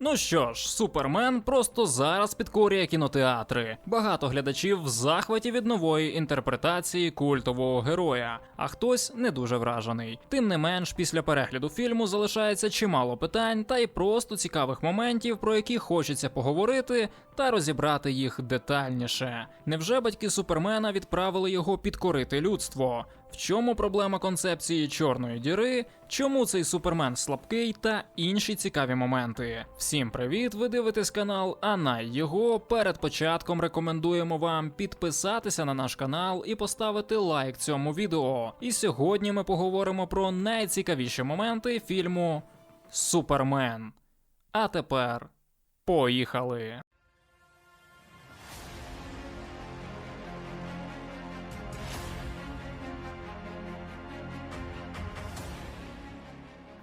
Ну що ж, Супермен просто зараз підкорює кінотеатри. Багато глядачів в захваті від нової інтерпретації культового героя, а хтось не дуже вражений. Тим не менш, після перегляду фільму залишається чимало питань та й просто цікавих моментів, про які хочеться поговорити та розібрати їх детальніше. Невже батьки Супермена відправили його підкорити людство? В чому проблема концепції чорної діри? Чому цей супермен слабкий та інші цікаві моменти? Всім привіт! Ви дивитесь канал, а на його перед початком рекомендуємо вам підписатися на наш канал і поставити лайк цьому відео. І сьогодні ми поговоримо про найцікавіші моменти фільму Супермен. А тепер поїхали!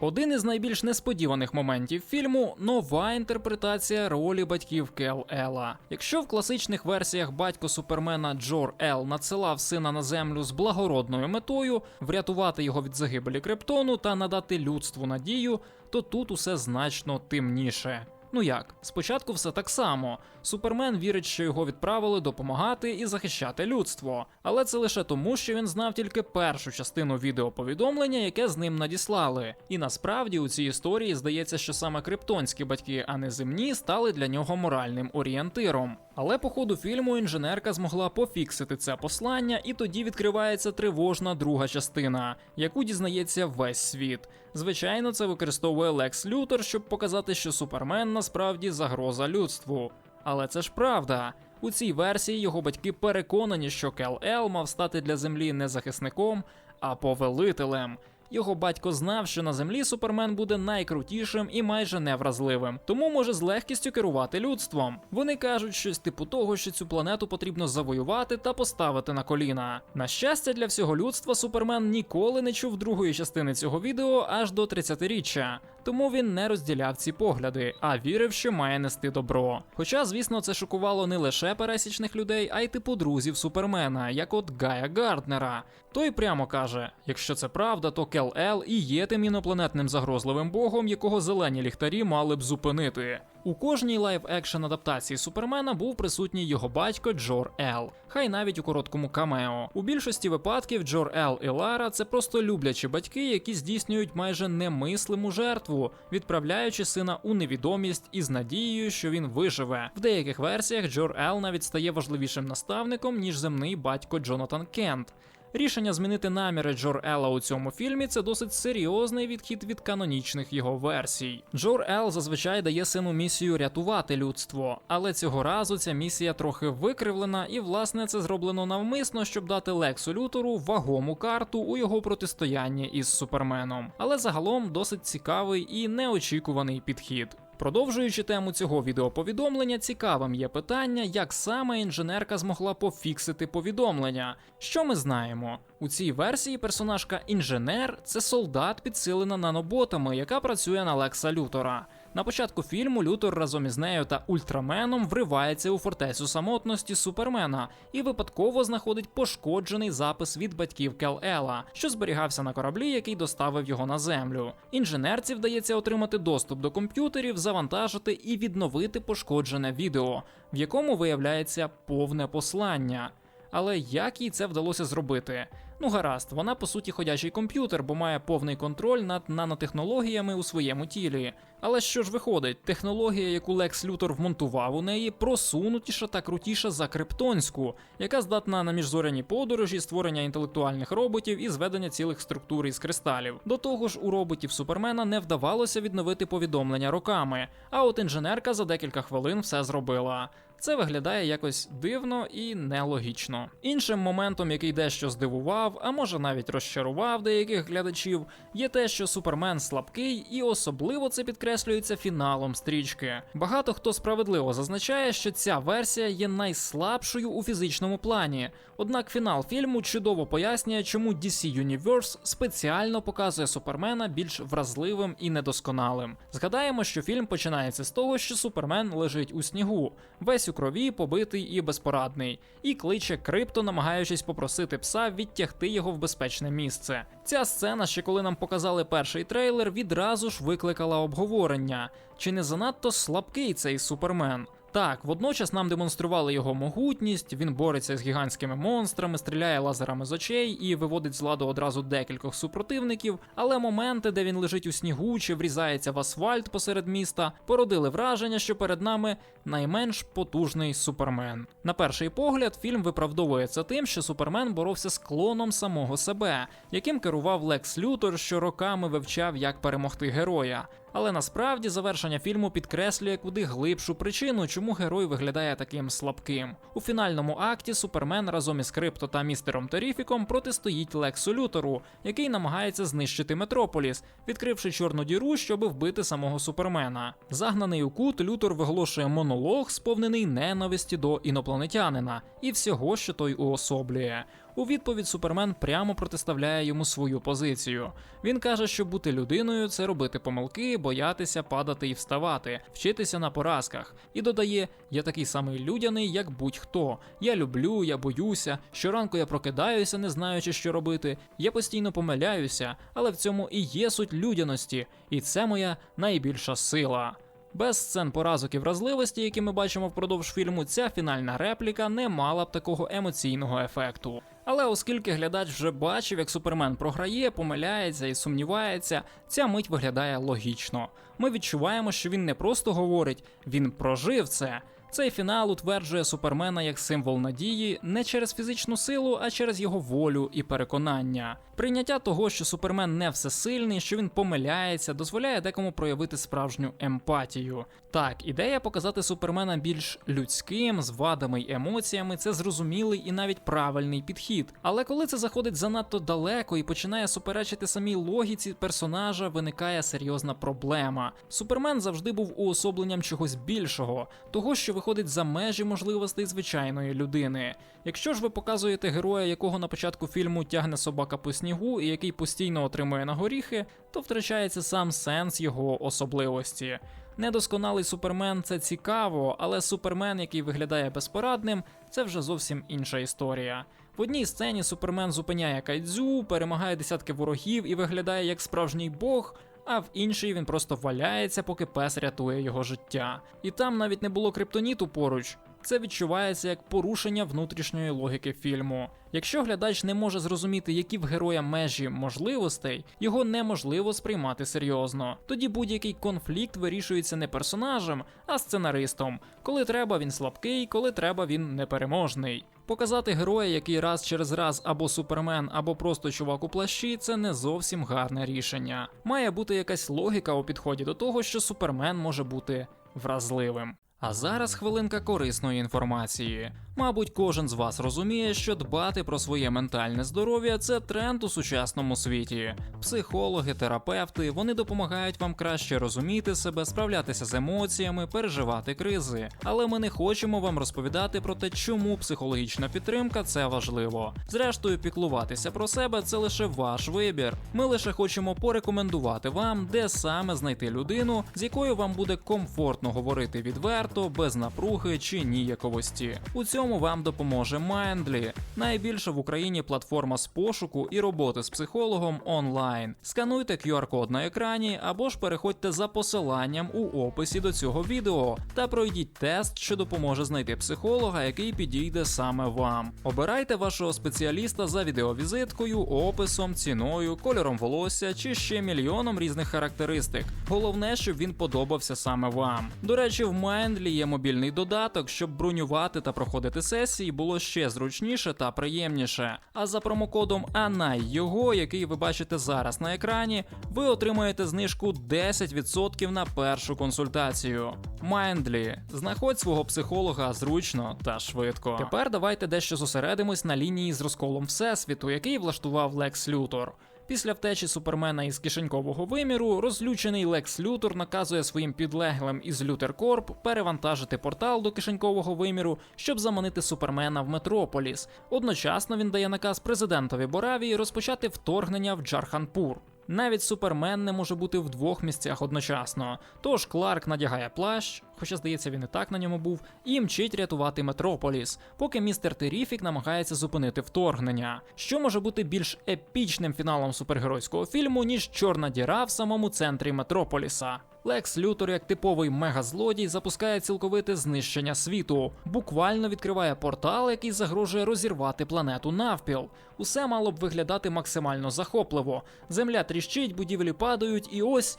Один із найбільш несподіваних моментів фільму нова інтерпретація ролі батьків Кел Ела. Якщо в класичних версіях батько супермена Джор Ел надсилав сина на землю з благородною метою врятувати його від загибелі Криптону та надати людству надію, то тут усе значно темніше. Ну як, спочатку все так само. Супермен вірить, що його відправили допомагати і захищати людство, але це лише тому, що він знав тільки першу частину відеоповідомлення, яке з ним надіслали. І насправді у цій історії здається, що саме криптонські батьки, а не земні, стали для нього моральним орієнтиром. Але по ходу фільму інженерка змогла пофіксити це послання, і тоді відкривається тривожна друга частина, яку дізнається весь світ. Звичайно, це використовує Лекс Лютер, щоб показати, що Супермен насправді загроза людству. Але це ж правда. У цій версії його батьки переконані, що Кел Ел мав стати для землі не захисником, а повелителем. Його батько знав, що на землі Супермен буде найкрутішим і майже невразливим, тому може з легкістю керувати людством. Вони кажуть щось типу того, що цю планету потрібно завоювати та поставити на коліна. На щастя, для всього людства Супермен ніколи не чув другої частини цього відео аж до 30-річчя. Тому він не розділяв ці погляди, а вірив, що має нести добро. Хоча, звісно, це шокувало не лише пересічних людей, а й типу друзів Супермена, як от Гая Гарднера. Той прямо каже: якщо це правда, то Кел Ел і є тим інопланетним загрозливим богом, якого зелені ліхтарі мали б зупинити. У кожній лайв-екшн адаптації Супермена був присутній його батько Джор Ел, хай навіть у короткому камео. У більшості випадків Джор Ел і Лара це просто люблячі батьки, які здійснюють майже немислиму жертву, відправляючи сина у невідомість із надією, що він виживе. В деяких версіях Джор Ел навіть стає важливішим наставником ніж земний батько Джонатан Кент. Рішення змінити наміри Джор Елла у цьому фільмі це досить серйозний відхід від канонічних його версій. Джор Ел зазвичай дає сину місію рятувати людство, але цього разу ця місія трохи викривлена, і власне це зроблено навмисно, щоб дати Лексу Лютору вагому карту у його протистоянні із Суперменом. Але загалом досить цікавий і неочікуваний підхід. Продовжуючи тему цього відеоповідомлення, цікавим є питання, як саме інженерка змогла пофіксити повідомлення. Що ми знаємо? У цій версії персонажка інженер це солдат, підсилена наноботами, яка працює на Лекса Лютора. На початку фільму Лютор разом із нею та Ультраменом вривається у фортецю самотності Супермена і випадково знаходить пошкоджений запис від батьків Кел Ела, що зберігався на кораблі, який доставив його на землю. Інженерці вдається отримати доступ до комп'ютерів, завантажити і відновити пошкоджене відео, в якому виявляється повне послання. Але як їй це вдалося зробити? Ну гаразд, вона по суті ходячий комп'ютер, бо має повний контроль над нанотехнологіями у своєму тілі. Але що ж виходить, технологія, яку Лекс Лютор вмонтував у неї, просунутіша та крутіша за криптонську, яка здатна на міжзоряні подорожі, створення інтелектуальних роботів і зведення цілих структур із кристалів. До того ж, у роботів Супермена не вдавалося відновити повідомлення роками, а от інженерка за декілька хвилин все зробила. Це виглядає якось дивно і нелогічно. Іншим моментом, який дещо здивував, а може навіть розчарував деяких глядачів, є те, що Супермен слабкий, і особливо це підкреслюється фіналом стрічки. Багато хто справедливо зазначає, що ця версія є найслабшою у фізичному плані. Однак фінал фільму чудово пояснює, чому DC Universe спеціально показує Супермена більш вразливим і недосконалим. Згадаємо, що фільм починається з того, що Супермен лежить у снігу, весь у крові, побитий і безпорадний, і кличе крипто, намагаючись попросити пса відтягти його в безпечне місце. Ця сцена, ще коли нам показали перший трейлер, відразу ж викликала обговорення. Чи не занадто слабкий цей супермен? Так, водночас нам демонстрували його могутність, він бореться з гігантськими монстрами, стріляє лазерами з очей і виводить з ладу одразу декількох супротивників. Але моменти, де він лежить у снігу чи врізається в асфальт посеред міста, породили враження, що перед нами найменш потужний супермен. На перший погляд, фільм виправдовується тим, що супермен боровся з клоном самого себе, яким керував Лекс Лютор, що роками вивчав, як перемогти героя. Але насправді завершення фільму підкреслює куди глибшу причину, чому герой виглядає таким слабким. У фінальному акті Супермен разом із Крипто та містером Теріфіком протистоїть Лексу Лютору, який намагається знищити Метрополіс, відкривши чорну діру, щоб вбити самого Супермена. Загнаний у кут, Лютор виголошує монолог, сповнений ненависті до інопланетянина і всього, що той уособлює. У відповідь Супермен прямо протиставляє йому свою позицію. Він каже, що бути людиною це робити помилки, боятися, падати і вставати, вчитися на поразках. І додає: я такий самий людяний, як будь-хто. Я люблю, я боюся. Щоранку я прокидаюся, не знаючи, що робити. Я постійно помиляюся, але в цьому і є суть людяності, і це моя найбільша сила. Без сцен поразок і вразливості, які ми бачимо впродовж фільму, ця фінальна репліка не мала б такого емоційного ефекту. Але оскільки глядач вже бачив, як супермен програє, помиляється і сумнівається, ця мить виглядає логічно. Ми відчуваємо, що він не просто говорить, він прожив це. Цей фінал утверджує супермена як символ надії не через фізичну силу, а через його волю і переконання. Прийняття того, що супермен не всесильний, що він помиляється, дозволяє декому проявити справжню емпатію. Так, ідея показати супермена більш людським, з вадами й емоціями це зрозумілий і навіть правильний підхід. Але коли це заходить занадто далеко і починає суперечити самій логіці персонажа, виникає серйозна проблема. Супермен завжди був уособленням чогось більшого, того, що виходить за межі можливостей звичайної людини. Якщо ж ви показуєте героя, якого на початку фільму тягне собака по снігу і який постійно отримує на горіхи, то втрачається сам сенс його особливості. Недосконалий супермен це цікаво, але супермен, який виглядає безпорадним, це вже зовсім інша історія. В одній сцені супермен зупиняє кайдзю, перемагає десятки ворогів і виглядає як справжній бог. А в іншій він просто валяється, поки пес рятує його життя. І там навіть не було криптоніту поруч. Це відчувається як порушення внутрішньої логіки фільму. Якщо глядач не може зрозуміти, які в героя межі можливостей, його неможливо сприймати серйозно. Тоді будь-який конфлікт вирішується не персонажем, а сценаристом. Коли треба, він слабкий, коли треба, він непереможний. Показати героя, який раз через раз або супермен, або просто чувак у плащі, це не зовсім гарне рішення. Має бути якась логіка у підході до того, що супермен може бути вразливим. А зараз хвилинка корисної інформації. Мабуть, кожен з вас розуміє, що дбати про своє ментальне здоров'я це тренд у сучасному світі. Психологи, терапевти вони допомагають вам краще розуміти себе, справлятися з емоціями, переживати кризи. Але ми не хочемо вам розповідати про те, чому психологічна підтримка це важливо. Зрештою, піклуватися про себе це лише ваш вибір. Ми лише хочемо порекомендувати вам, де саме знайти людину, з якою вам буде комфортно говорити відверто, без напруги чи ніяковості. У цьому вам допоможе Mindly, найбільша в Україні платформа з пошуку і роботи з психологом онлайн. Скануйте QR-код на екрані або ж переходьте за посиланням у описі до цього відео та пройдіть тест, що допоможе знайти психолога, який підійде саме вам. Обирайте вашого спеціаліста за відеовізиткою, описом, ціною, кольором волосся чи ще мільйоном різних характеристик. Головне, щоб він подобався саме вам. До речі, в Mindly є мобільний додаток, щоб бронювати та проходити сесії було ще зручніше та приємніше. А за промокодом ANAI його, який ви бачите зараз на екрані, ви отримаєте знижку 10% на першу консультацію. Mindly. знаходь свого психолога зручно та швидко. Тепер давайте дещо зосередимось на лінії з розколом всесвіту, який влаштував Лекс Лютор. Після втечі супермена із кишенькового виміру, розлючений Лекс Лютор наказує своїм підлеглим із Лютеркорп перевантажити портал до кишенькового виміру, щоб заманити супермена в Метрополіс. Одночасно він дає наказ президентові Боравії розпочати вторгнення в Джарханпур. Навіть супермен не може бути в двох місцях одночасно. Тож Кларк надягає плащ, хоча здається, він і так на ньому був, і мчить рятувати Метрополіс, поки містер Теріфік намагається зупинити вторгнення. Що може бути більш епічним фіналом супергеройського фільму, ніж чорна діра в самому центрі Метрополіса. Лекс Лютор, як типовий мегазлодій, запускає цілковите знищення світу, буквально відкриває портал, який загрожує розірвати планету навпіл. Усе мало б виглядати максимально захопливо. Земля тріщить, будівлі падають, і ось.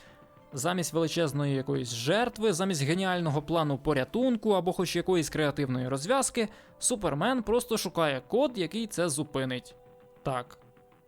Замість величезної якоїсь жертви, замість геніального плану порятунку або хоч якоїсь креативної розв'язки, Супермен просто шукає код, який це зупинить. Так,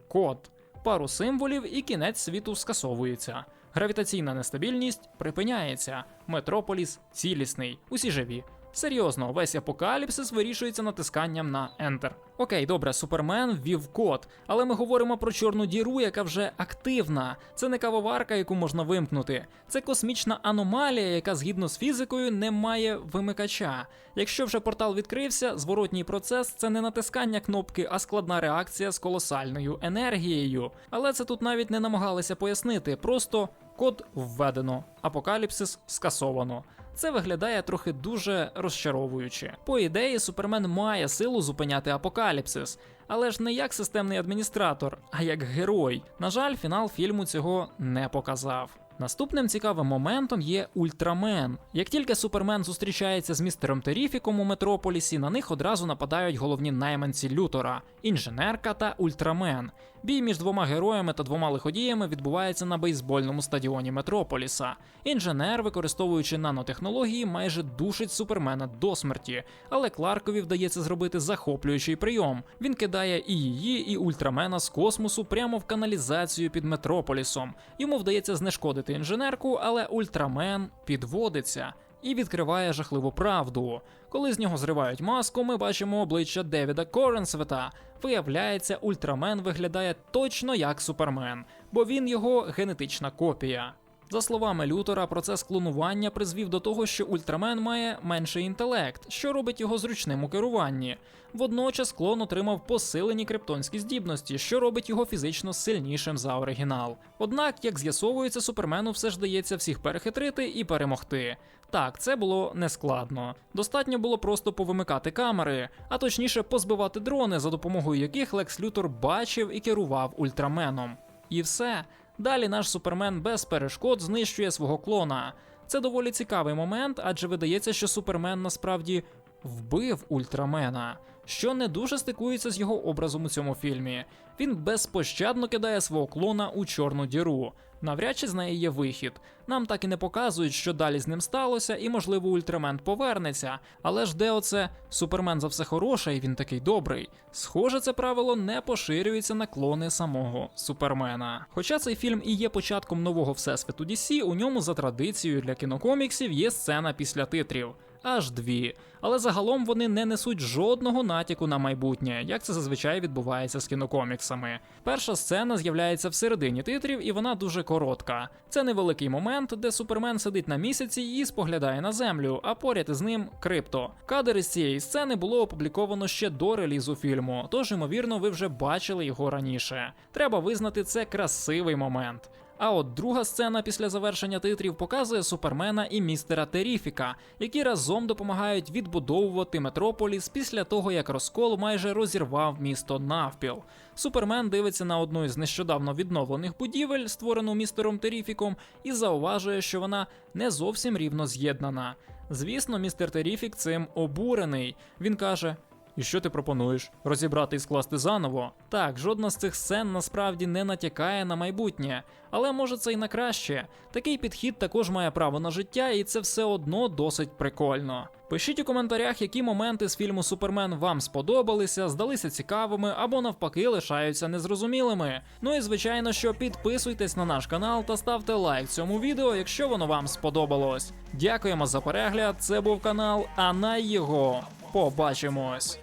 код. Пару символів і кінець світу скасовується. Гравітаційна нестабільність припиняється. Метрополіс цілісний, усі живі. Серйозно, весь апокаліпсис вирішується натисканням на Enter. Окей, добре, супермен ввів код, але ми говоримо про чорну діру, яка вже активна. Це не кавоварка, яку можна вимкнути. Це космічна аномалія, яка згідно з фізикою не має вимикача. Якщо вже портал відкрився, зворотній процес це не натискання кнопки, а складна реакція з колосальною енергією. Але це тут навіть не намагалися пояснити. Просто код введено, апокаліпсис скасовано. Це виглядає трохи дуже розчаровуюче. По ідеї, супермен має силу зупиняти апокаліпсис, але ж не як системний адміністратор, а як герой. На жаль, фінал фільму цього не показав. Наступним цікавим моментом є Ультрамен. Як тільки Супермен зустрічається з містером Теріфіком у Метрополісі, на них одразу нападають головні найманці Лютора інженерка та Ультрамен. Бій між двома героями та двома лиходіями відбувається на бейсбольному стадіоні Метрополіса. Інженер, використовуючи нанотехнології, майже душить супермена до смерті, але Кларкові вдається зробити захоплюючий прийом. Він кидає і її, і ультрамена з космосу прямо в каналізацію під Метрополісом. Йому вдається знешкодити інженерку, але ультрамен підводиться. І відкриває жахливу правду. Коли з нього зривають маску, ми бачимо обличчя Девіда Коренсвета. Виявляється, ультрамен виглядає точно як супермен, бо він його генетична копія. За словами Лютора, процес клонування призвів до того, що Ультрамен має менший інтелект, що робить його зручним у керуванні. Водночас клон отримав посилені криптонські здібності, що робить його фізично сильнішим за оригінал. Однак, як з'ясовується, супермену все ж вдається всіх перехитрити і перемогти. Так, це було нескладно. Достатньо було просто повимикати камери, а точніше позбивати дрони, за допомогою яких Лекс Лютор бачив і керував ультраменом. І все. Далі наш супермен без перешкод знищує свого клона. Це доволі цікавий момент, адже видається, що супермен насправді вбив ультрамена, що не дуже стикується з його образом у цьому фільмі. Він безпощадно кидає свого клона у чорну діру. Навряд чи з неї є вихід. Нам так і не показують, що далі з ним сталося, і, можливо, ультрамен повернеться. Але ж де оце супермен за все хороше, і він такий добрий. Схоже, це правило не поширюється на клони самого супермена. Хоча цей фільм і є початком нового всесвіту DC, у ньому за традицією для кінокоміксів є сцена після титрів. Аж дві, але загалом вони не несуть жодного натяку на майбутнє, як це зазвичай відбувається з кінокоміксами. Перша сцена з'являється всередині титрів, і вона дуже коротка. Це невеликий момент, де супермен сидить на місяці і споглядає на землю, а поряд із ним крипто. Кадр із цієї сцени було опубліковано ще до релізу фільму, тож ймовірно, ви вже бачили його раніше. Треба визнати це красивий момент. А от друга сцена після завершення титрів показує супермена і містера Теріфіка, які разом допомагають відбудовувати Метрополіс після того, як розкол майже розірвав місто навпіл. Супермен дивиться на одну із нещодавно відновлених будівель, створену містером Теріфіком, і зауважує, що вона не зовсім рівно з'єднана. Звісно, містер Теріфік цим обурений. Він каже. І що ти пропонуєш? Розібрати і скласти заново? Так, жодна з цих сцен насправді не натякає на майбутнє, але може це й на краще. Такий підхід також має право на життя, і це все одно досить прикольно. Пишіть у коментарях, які моменти з фільму Супермен вам сподобалися, здалися цікавими або навпаки лишаються незрозумілими. Ну і звичайно, що підписуйтесь на наш канал та ставте лайк цьому відео, якщо воно вам сподобалось. Дякуємо за перегляд. Це був канал, а на його побачимось.